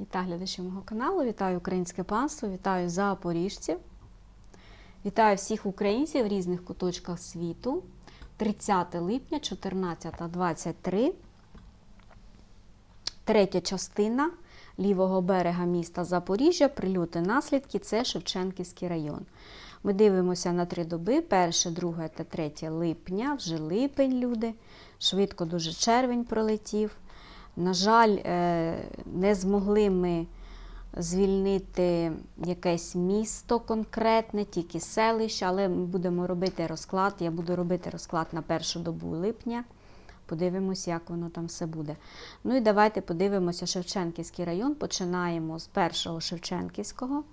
Вітаю глядачів мого каналу, вітаю українське панство, вітаю запоріжців, вітаю всіх українців в різних куточках світу. 30 липня, 14.23. Третя частина лівого берега міста Запоріжжя, прильоти наслідки це Шевченківський район. Ми дивимося на три доби: 1, 2 та 3 липня, вже липень люди. Швидко дуже червень пролетів. На жаль, е, не змогли ми звільнити якесь місто конкретне, тільки селище, але ми будемо робити розклад. Я буду робити розклад на першу добу липня. Подивимося, як воно там все буде. Ну і давайте подивимося Шевченківський район. Починаємо з першого Шевченківського.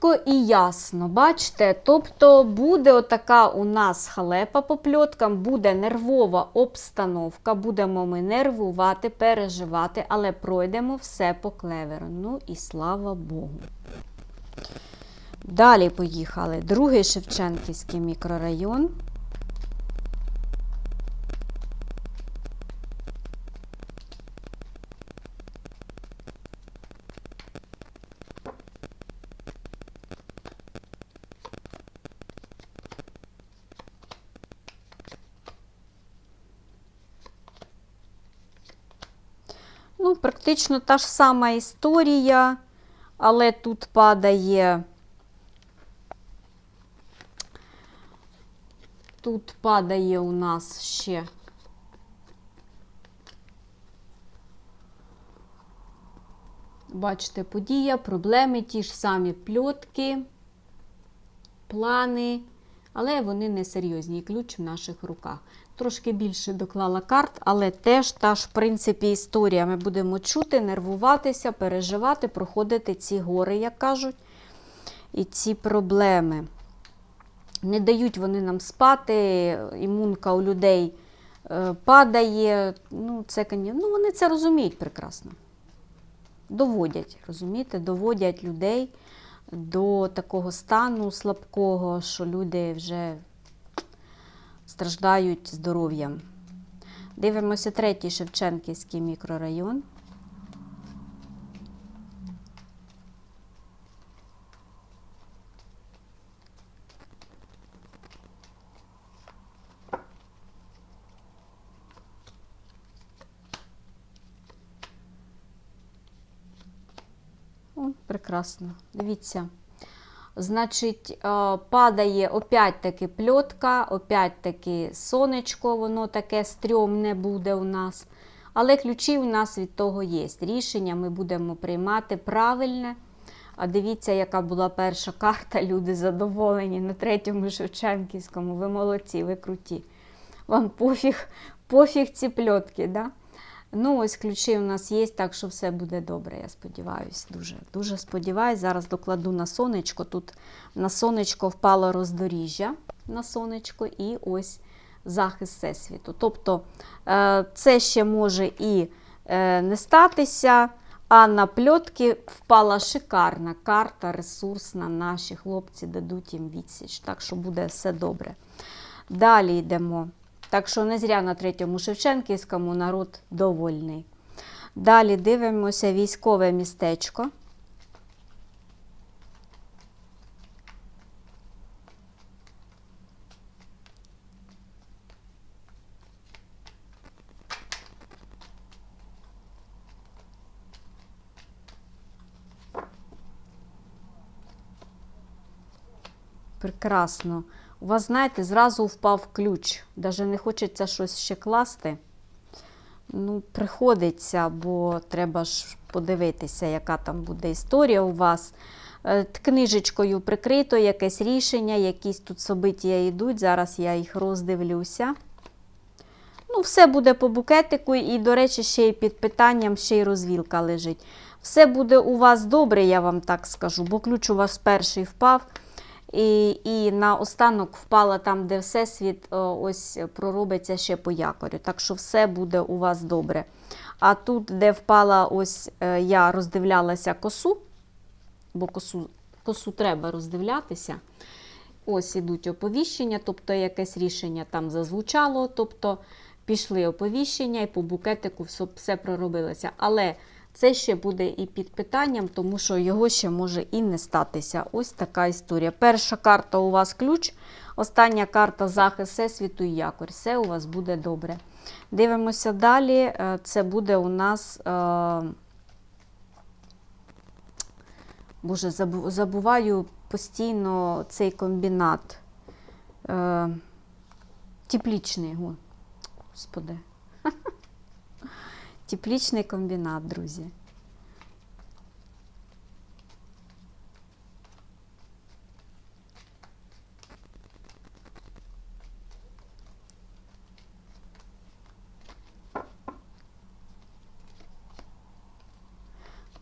Чітко і ясно, бачите? Тобто буде отака у нас халепа по пльоткам, буде нервова обстановка, будемо ми нервувати, переживати, але пройдемо все по клеверу. Ну і слава Богу. Далі поїхали. Другий Шевченківський мікрорайон. Ну, практично та ж сама історія, але тут падає. Тут падає у нас ще. Бачите, подія, проблеми, ті ж самі пльотки, плани, але вони не серйозні. І ключ в наших руках. Трошки більше доклала карт, але теж та ж, в принципі, історія. Ми будемо чути, нервуватися, переживати, проходити ці гори, як кажуть, і ці проблеми. Не дають вони нам спати, імунка у людей е, падає. Ну, це, ну, вони це розуміють прекрасно. Доводять, розумієте, доводять людей до такого стану слабкого, що люди вже страждають здоров'ям. Дивимося третій Шевченківський мікрорайон. О, прекрасно. Дивіться. Значить, е, падає опять-таки пльотка, опять-таки сонечко, воно таке стрьомне буде у нас. Але ключі у нас від того є. Рішення ми будемо приймати правильне. А дивіться, яка була перша карта. Люди задоволені на третьому Шевченківському. Ви молодці, ви круті. Вам пофіг, пофіг ці пльотки, да? Ну, ось ключі у нас є, так що все буде добре, я сподіваюся. Дуже дуже сподіваюся. Зараз докладу на сонечко. Тут на сонечко впало роздоріжжя на сонечко і ось захист всесвіту. Тобто е, це ще може і е, не статися, а на пльотки впала шикарна карта, ресурсна. Наші хлопці дадуть їм відсіч. Так що буде все добре. Далі йдемо. Так що не зря на третьому Шевченківському народ довольний. Далі дивимося військове містечко. Прекрасно. У вас, знаєте, зразу впав ключ. Даже не хочеться щось ще класти. Ну, приходиться, бо треба ж подивитися, яка там буде історія у вас. Е, Книжечкою прикрито, якесь рішення, якісь тут собиття йдуть. Зараз я їх роздивлюся. Ну, все буде по букетику, і, до речі, ще й під питанням ще й розвілка лежить. Все буде у вас добре, я вам так скажу, бо ключ у вас перший впав. І, і на останок впала там, де всесвіт е, ось проробиться ще по якорю. Так що все буде у вас добре. А тут, де впала, ось е, я роздивлялася косу, бо косу, косу треба роздивлятися. Ось ідуть оповіщення, тобто якесь рішення там зазвучало, тобто пішли оповіщення і по букетику все, все проробилося. Але це ще буде і під питанням, тому що його ще може і не статися. Ось така історія. Перша карта у вас ключ, остання карта захист всесвіту і якорь. Все у вас буде добре. Дивимося далі. Е, Це буде у нас. Е, Боже, забуваю постійно цей комбінат. Е, теплічний. Господи. Теплічний комбінат, друзі.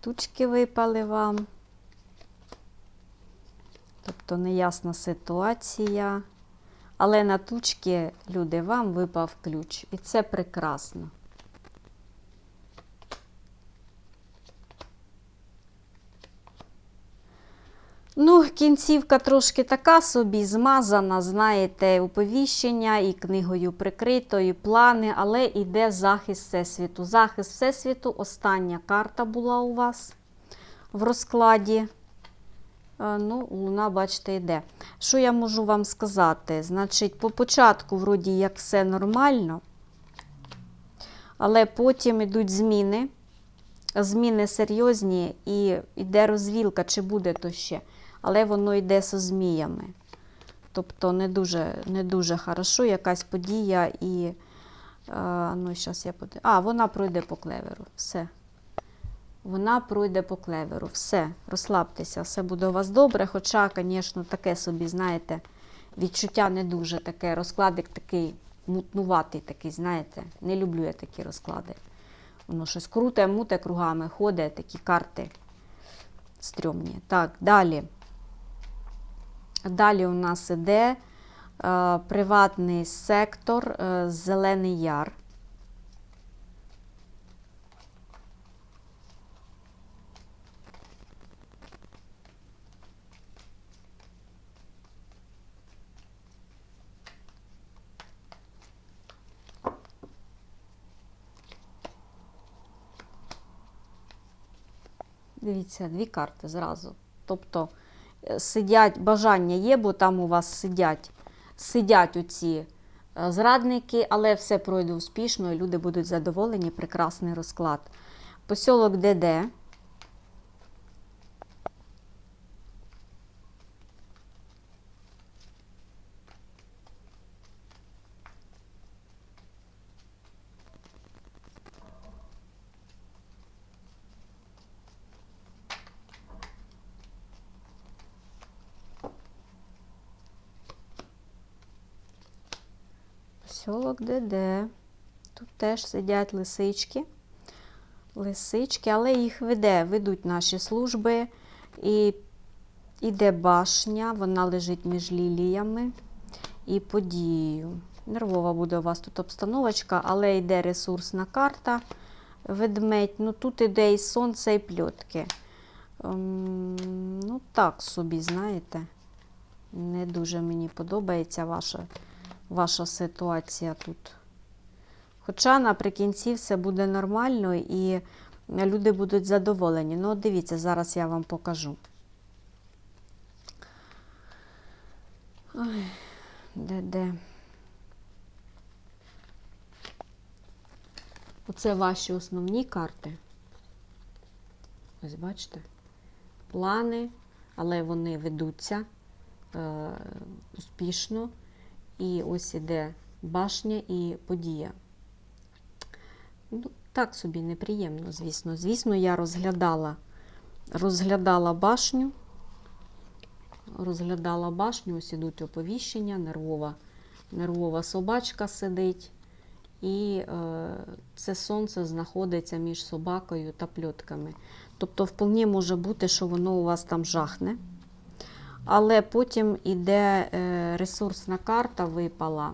Тучки випали вам. Тобто неясна ситуація. Але на тучки, люди, вам випав ключ. І це прекрасно. Ну, кінцівка трошки така собі змазана, знаєте, оповіщення і книгою прикрито, і плани, але йде захист Всесвіту. Захист Всесвіту, остання карта була у вас в розкладі. Е, Ну, луна, бачите, йде. Що я можу вам сказати? Значить, по початку, вроді, як все нормально, але потім йдуть зміни. Зміни серйозні і йде розвілка, чи буде то ще. Але воно йде зі зміями. Тобто не дуже, не дуже хорошо, якась подія і. Е, ну, зараз я подивлюсь. А, вона пройде по клеверу. Все. Вона пройде по клеверу. Все, розслабтеся, все буде у вас добре. Хоча, звісно, таке собі, знаєте, відчуття не дуже таке. Розкладик такий мутнуватий, такий, знаєте. Не люблю я такі розклади. Воно щось круте, муте кругами, ходить, такі карти стрьомні. Так, далі. Далі у нас іде е, приватний сектор, е, Зелений Яр. Дивіться, дві карти зразу. Тобто е, сидять, бажання є, бо там у вас сидять, сидять оці е, зрадники, але все пройде успішно і люди будуть задоволені. Прекрасний розклад. Посілок ДД. Посілок ДД. Тут теж сидять лисички. Лисички, але їх веде, ведуть наші служби. І іде башня, вона лежить між ліліями і подією. Нервова буде у вас тут обстановочка, але йде ресурсна карта. Ведмедь. Ну тут іде і сонце, і пльотки. Ем, ну, так собі, знаєте. Не дуже мені подобається ваша ваша ситуація тут. Хоча наприкінці все буде нормально і люди будуть задоволені. Ну, дивіться, зараз я вам покажу. Ой, де де? Оце ваші основні карти. Ось бачите? Плани, але вони ведуться е, успішно. І ось іде башня і подія. Ну, так собі неприємно, звісно. Звісно, я розглядала, розглядала башню. Розглядала башню, ось ідуть оповіщення, нервова, нервова собачка сидить. І е, це сонце знаходиться між собакою та пльотками. Тобто, вполне може бути, що воно у вас там жахне. Але потім іде е, ресурсна карта випала.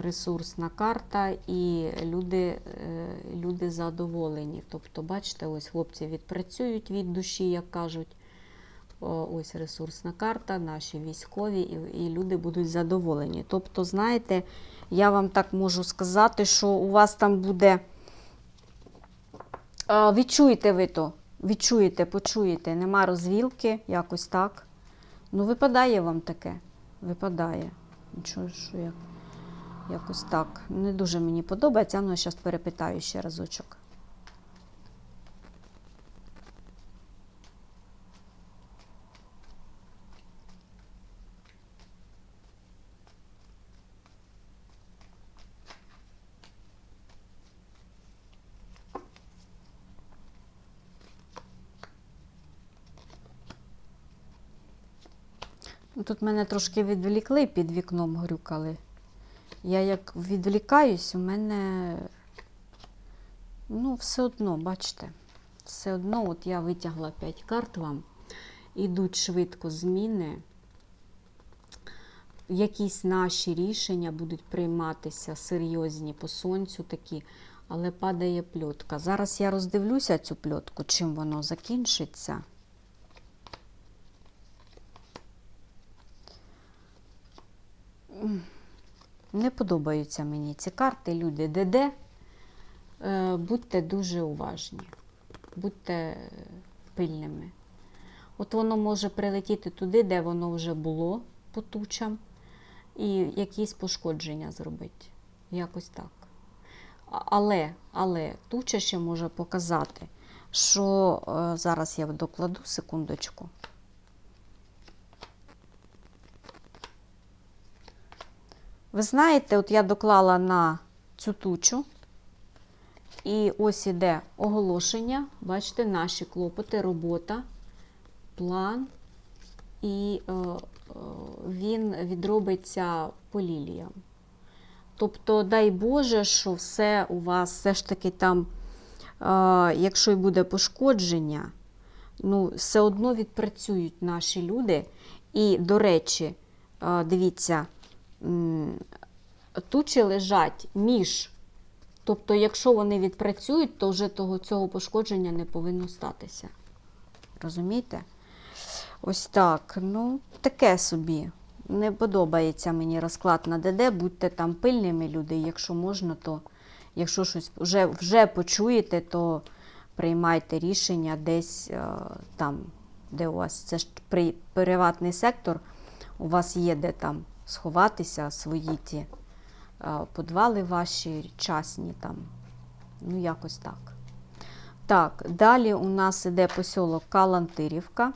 Ресурсна карта, і люди, е, люди задоволені. Тобто, бачите, ось хлопці відпрацюють від душі, як кажуть. Ось ресурсна карта, наші військові, і, і люди будуть задоволені. Тобто, знаєте, я вам так можу сказати, що у вас там буде. Відчуєте ви то, відчуєте, почуєте, нема розвілки, якось так. Ну, випадає вам таке. Випадає. Нічого, що я якось так. Не дуже мені подобається, ну я зараз перепитаю ще разочок. Тут мене трошки відволікли, під вікном грюкали. Я як відвлікаюсь, у мене ну, все одно, бачите, все одно, от я витягла 5 карт вам, ідуть швидко зміни. Якісь наші рішення будуть прийматися серйозні по сонцю такі, але падає пльотка. Зараз я роздивлюся цю пльотку, чим воно закінчиться. Не подобаються мені ці карти, люди ДД. Е, Будьте дуже уважні, будьте пильними. От воно може прилетіти туди, де воно вже було по тучам, і якісь пошкодження зробити. Якось так. Але, але туча ще може показати, що е, зараз я докладу секундочку. Ви знаєте, от я доклала на цю тучу, і ось іде оголошення. Бачите, наші клопоти, робота, план, і е, е, він відробиться по ліліям. Тобто, дай Боже, що все у вас все ж таки там, е, якщо й буде пошкодження, ну, все одно відпрацюють наші люди. І, до речі, е, дивіться, тучі лежать між. Тобто, якщо вони відпрацюють, то вже того, цього пошкодження не повинно статися. Розумієте? Ось так. Ну, таке собі. Не подобається мені розклад на ДД. Будьте там пильними люди. Якщо можна, то якщо щось вже, вже почуєте, то приймайте рішення десь е, там, де у вас це ж при, приватний сектор, у вас є де там сховатися, свої ті е, подвали ваші частні там. Ну, якось так. Так, далі у нас іде посілок Калантирівка.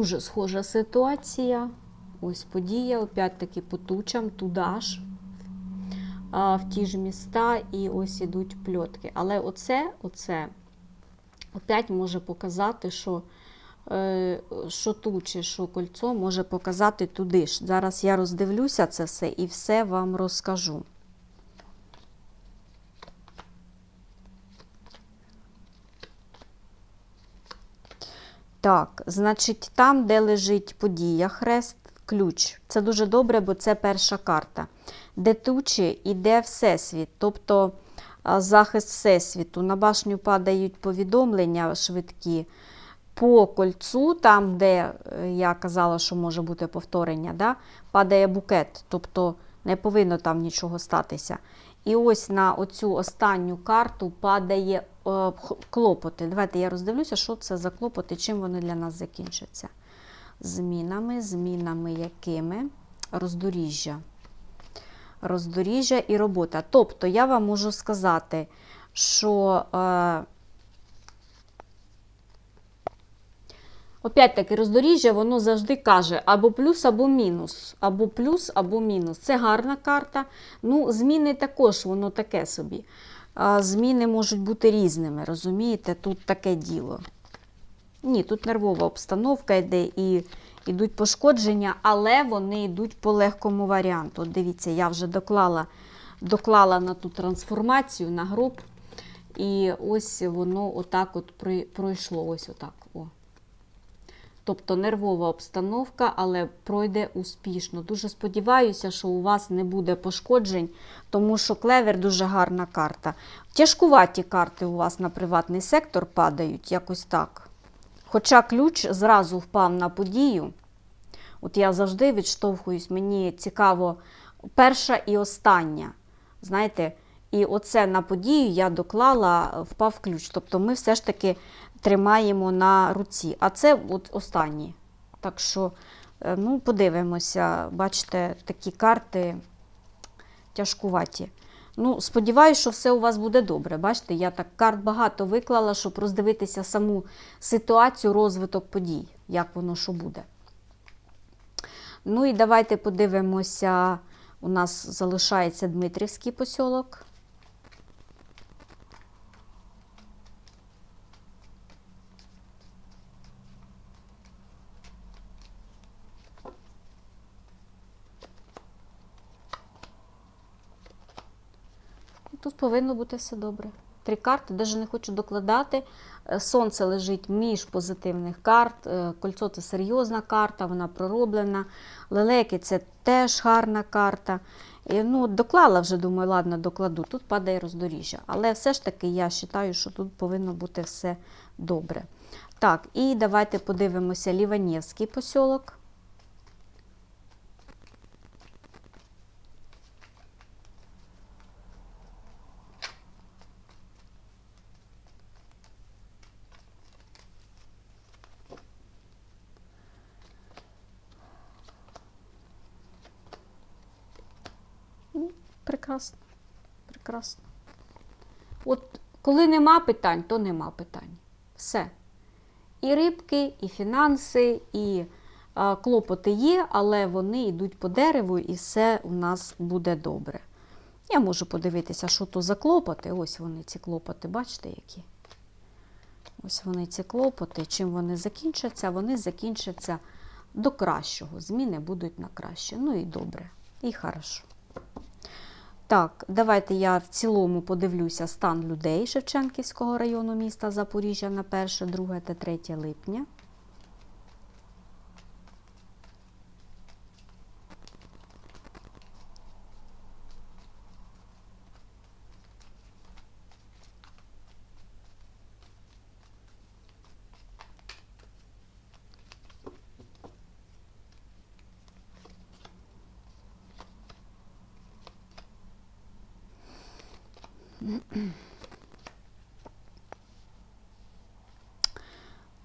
Дуже схожа ситуація. Ось подія, опять-таки по тучам, туди ж, в ті ж міста, і ось ідуть пльотки. Але оце, оце опять може показати, що, е, що тучі, що кольцо може показати туди ж. Зараз я роздивлюся це все і все вам розкажу. Так, значить, там, де лежить подія, хрест, ключ. Це дуже добре, бо це перша карта. Де тучі іде Всесвіт, тобто захист Всесвіту. На башню падають повідомлення швидкі. По кольцу, там, де е, я казала, що може бути повторення, да, падає букет, тобто не повинно там нічого статися. І ось на оцю останню карту падає клопоти. Давайте я роздивлюся, що це за клопоти, чим вони для нас закінчаться. Змінами, змінами якими? Роздоріжжя. Роздоріжжя і робота. Тобто, я вам можу сказати, що е, Опять-таки, роздоріжжя, воно завжди каже або плюс, або мінус. Або плюс, або мінус. Це гарна карта. Ну, зміни також, воно таке собі. Зміни можуть бути різними, розумієте? Тут таке діло. Ні, тут нервова обстановка йде і йдуть пошкодження, але вони йдуть по легкому варіанту. Дивіться, я вже доклала, доклала на ту трансформацію, на гроб. І ось воно отак от пройшло. Ось отак. О. Тобто нервова обстановка, але пройде успішно. Дуже сподіваюся, що у вас не буде пошкоджень, тому що клевер дуже гарна карта. Тяжкуваті карти у вас на приватний сектор падають, якось так. Хоча ключ зразу впав на подію. От я завжди відштовхуюсь, мені цікаво, перша і остання. Знаєте, і оце на подію я доклала, впав ключ. Тобто ми все ж таки тримаємо на руці. А це от останні. Так що, е, ну, подивимося, бачите, такі карти тяжкуваті. Ну, сподіваюся, що все у вас буде добре. Бачите, я так карт багато виклала, щоб роздивитися саму ситуацію, розвиток подій, як воно що буде. Ну і давайте подивимося. У нас залишається Дмитрівський посілок. Тут повинно бути все добре. Три карти, навіть не хочу докладати. Е, Сонце лежить між позитивних карт. Е, Кольцо це серйозна карта, вона пророблена. Лелеки це теж гарна карта. Ну, доклала вже, думаю, ладно, докладу. Тут падає роздоріжжя. Але все ж таки я вважаю, що тут повинно бути все добре. Так, і давайте подивимося Ліванівський посілок. Ну, Прекрасно. Прекрасно. От коли нема питань, то нема питань. Все. І рибки, і фінанси, і а, клопоти є, але вони йдуть по дереву, і все у нас буде добре. Я можу подивитися, що то за клопоти. Ось вони, ці клопоти, бачите, які? Ось вони, ці клопоти. Чим вони закінчаться? Вони закінчаться до кращого. Зміни будуть на краще. Ну і добре, і хорошо. Так, давайте я в цілому подивлюся стан людей Шевченківського району міста Запоріжжя на 1, 2 та 3 липня.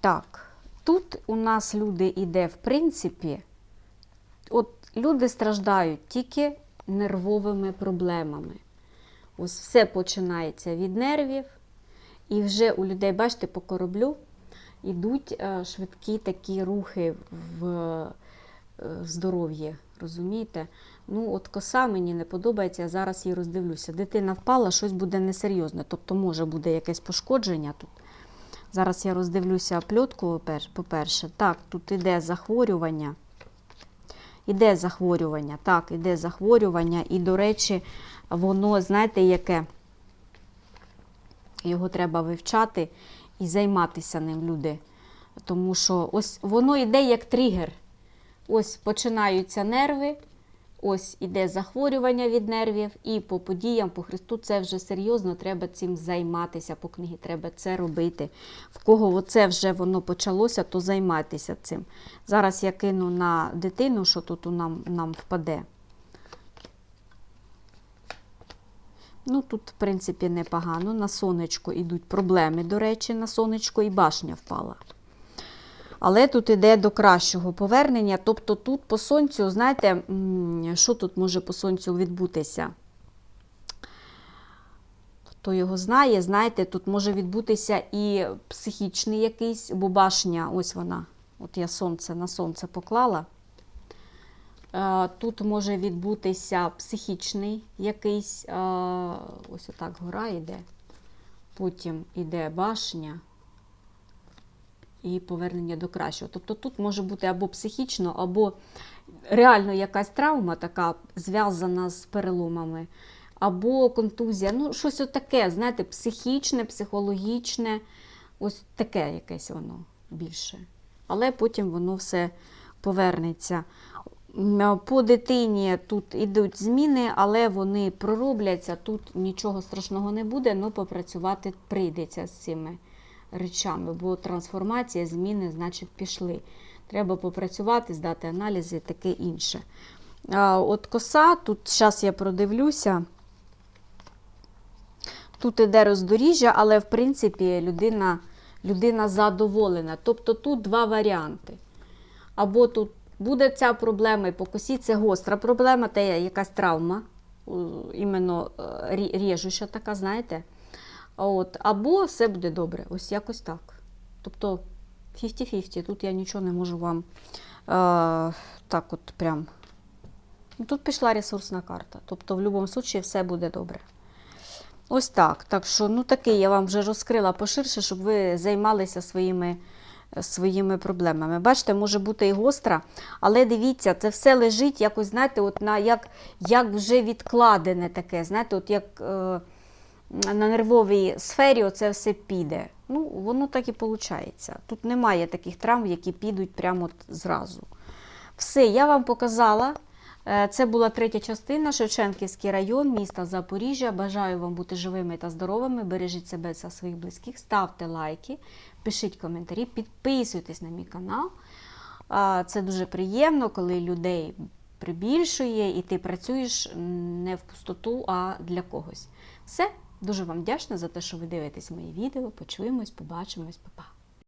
Так, тут у нас люди іде, в принципі, от люди страждають тільки нервовими проблемами. Ось все починається від нервів, і вже у людей, бачите, по кораблю йдуть е, швидкі такі рухи в е, здоров'ї. Розумієте? Ну, от коса мені не подобається, я зараз її роздивлюся. Дитина впала, щось буде несерйозне, тобто може буде якесь пошкодження тут. Зараз я роздивлюся пльотку, по-перше. Так, тут іде захворювання. Іде захворювання, так, іде захворювання, і, до речі, воно, знаєте, яке? Його треба вивчати і займатися ним, люди. Тому що ось воно йде як тригер. Ось починаються нерви, ось іде захворювання від нервів, і по подіям, по Христу це вже серйозно, треба цим займатися по книгі, треба це робити. В кого оце вже воно почалося, то займайтеся цим. Зараз я кину на дитину, що тут у нам, нам впаде. Ну, тут, в принципі, непогано. На сонечко йдуть проблеми, до речі, на сонечко і башня впала. Але тут іде до кращого повернення. Тобто тут по сонцю, знаєте, що тут може по сонцю відбутися? Хто його знає, знаєте, тут може відбутися і психічний якийсь, бо башня, ось вона. От я сонце на сонце поклала. Е, Тут може відбутися психічний якийсь, е, ось отак гора йде, потім йде башня і повернення до кращого. Тобто тут може бути або психічно, або реально якась травма така зв'язана з переломами, або контузія. Ну, щось таке, знаєте, психічне, психологічне, ось таке якесь воно більше. Але потім воно все повернеться. По дитині тут ідуть зміни, але вони проробляться. Тут нічого страшного не буде, але попрацювати прийдеться з цими речами, бо трансформація, зміни, значить, пішли. Треба попрацювати, здати аналізи і таке інше. А, от коса, тут зараз я продивлюся. Тут іде роздоріжжя, але в принципі людина, людина задоволена. Тобто тут два варіанти. Або тут буде ця проблема, і по косі це гостра проблема, та якась травма, іменно е, ріжуща така, знаєте. От, або все буде добре, ось якось так. Тобто 50-50, тут я нічого не можу вам е, так от прям. Ну, Тут пішла ресурсна карта. Тобто, в будь-якому випадку все буде добре. Ось так. Так що, ну такий я вам вже розкрила поширше, щоб ви займалися своїми, своїми проблемами. Бачите, може бути і гостра, але дивіться, це все лежить якось, знаєте, от на, як, як вже відкладене таке, знаєте, от як е, на нервовій сфері оце все піде. Ну, воно так і виходить. Тут немає таких травм, які підуть прямо зразу. Все, я вам показала. Е, Це була третя частина, Шевченківський район, міста Запоріжжя. Бажаю вам бути живими та здоровими. Бережіть себе та своїх близьких, ставте лайки, пишіть коментарі, підписуйтесь на мій канал. Це дуже приємно, коли людей прибільшує і ти працюєш не в пустоту, а для когось. Все, дуже вам вдячна за те, що ви дивитесь мої відео. Почуємось, побачимось, па-па.